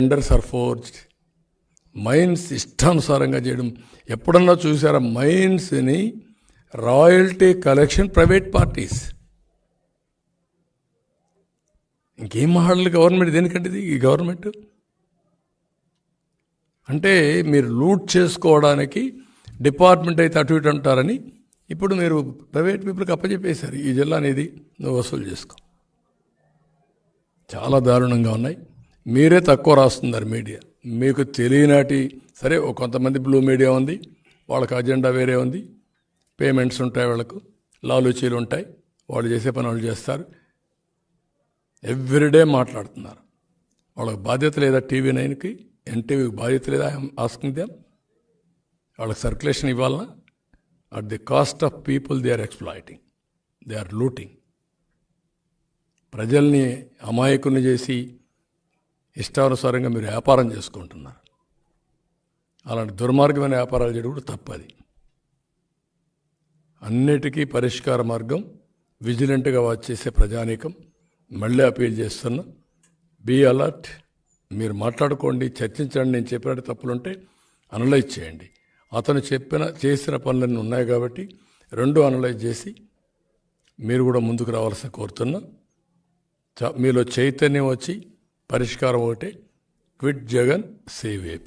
Tenders are forged mines ఇష్టానుసారంగా చేయడం. ఎప్పుడన్నా చూసారా మైన్స్ని రాయల్టీ కలెక్షన్ ప్రైవేట్ పార్టీస్ ఇంకేం మాట్లాడాలి గవర్నమెంట్ దేనికంటే ఇది? ఈ గవర్నమెంట్ అంటే మీరు లూట్ చేసుకోవడానికి డిపార్ట్మెంట్ అయితే అటు ఇటు అంటారని ఇప్పుడు మీరు ప్రైవేట్ పీపుల్కి అప్పచెప్పేశారు ఈ జిల్లా అనేది నువ్వు వసూలు చేసుకో. చాలా దారుణంగా ఉన్నాయి. మీరే తక్కువ రాస్తున్నారు మీడియా. మీకు తెలియనాటి సరే ఒక కొంతమంది బ్లూ మీడియా ఉంది వాళ్ళకి అజెండా వేరే ఉంది పేమెంట్స్ ఉంటాయి వాళ్ళకు లాలూచీలు ఉంటాయి వాళ్ళు చేసే పని వాళ్ళు చేస్తారు. ఎవ్రీడే మాట్లాడుతున్నారు. వాళ్ళకి బాధ్యత లేదా టీవీ నైన్కి ఎన్టీవీకి బాధ్యత లేదా ఆస్కింగ్ దెమ్ వాళ్ళకి సర్క్యులేషన్ ఇవ్వాలన్నా at the cost of people they are exploiting they are looting ప్రజల్ని అమాయకుని చేసి ఇష్టానుసారంగా మీరు వ్యాపారం చేసుకుంటున్నారు. అలాంటి దుర్మార్గమైన వ్యాపారాలు చేయడం కూడా తప్పది అన్నిటికీ పరిష్కార మార్గం విజిలెంట్గా వాచ్ చేసే ప్రజానీకం మళ్ళీ అపీల్ చేస్తున్నా బీ అలర్ట్ మీరు మాట్లాడుకోండి చర్చించండి నేను చెప్పినట్టు తప్పులుంటే అనలైజ్ చేయండి. అతను చెప్పిన చేసిన పనులన్నీ ఉన్నాయి కాబట్టి రెండు అనలైజ్ చేసి మీరు కూడా ముందుకు రావాల్సిన కోరుతున్నా. చ- మీలో చైతన్యం వచ్చి పరిష్కారం ఒకటే క్విట్ జగన్ సేవ్ ఏపీ